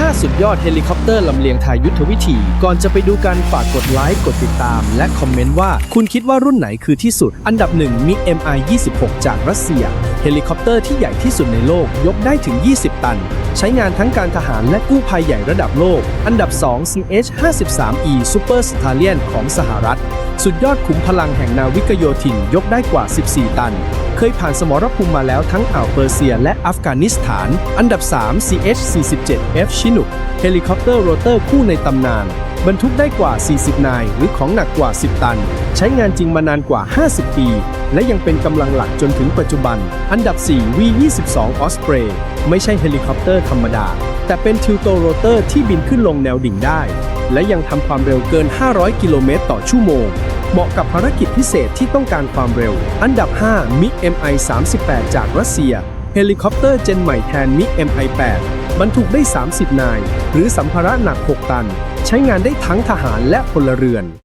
5 สุดยอดเฮลิคอปเตอร์ลำเลียงทายยุทธวิธี ก่อนจะไปดูกันฝากกดไลค์ กดติดตาม และคอมเมนต์ว่าคุณคิดว่ารุ่นไหนคือที่สุด อันดับ 1มิ MI 26 จากรัสเซีย เฮลิคอปเตอร์ที่ใหญ่ที่สุดในโลก ยกได้ถึง 20 ตัน ใช้งานทั้งการทหารและกู้ภัยใหญ่ระดับโลก อันดับ 2 CH 53 E Super Stallion ของสหรัฐ สุดยอดขุมพลังแห่งนาวิกโยธินยกได้กว่า 14 ตัน เคยผ่านสมรภูมิมาแล้วทั้งอ่าวเปอร์เซียและอัฟกานิสถาน อันดับ 3 CH-47F ชินุกเฮลิคอปเตอร์โรเตอร์คู่ในตำนาน บรรทุกได้กว่า 40 นาย หรือของหนักกว่า 10 ตัน ใช้งานจริงมานานกว่า 50 ปี และยังเป็นกำลังหลักจนถึงปัจจุบัน อันดับ 4 V-22 Osprey ไม่ใช่เฮลิคอปเตอร์ธรรมดา แต่เป็นทิวโตโรเตอร์ที่บินขึ้นลงแนวดิ่งได้ และยังทำความเร็วเกิน 500 กิโลเมตรต่อชั่วโมง เหมาะกับภารกิจพิเศษที่ต้องการความเร็ว อันดับ 5 มิก MI 38จากรัสเซีย เฮลิคอปเตอร์เจนใหม่แทนมิก MI 8บรรทุกได้ 30 นาย หรือสัมภาระหนัก 6 ตัน ใช้งานได้ทั้งทหารและพลเรือน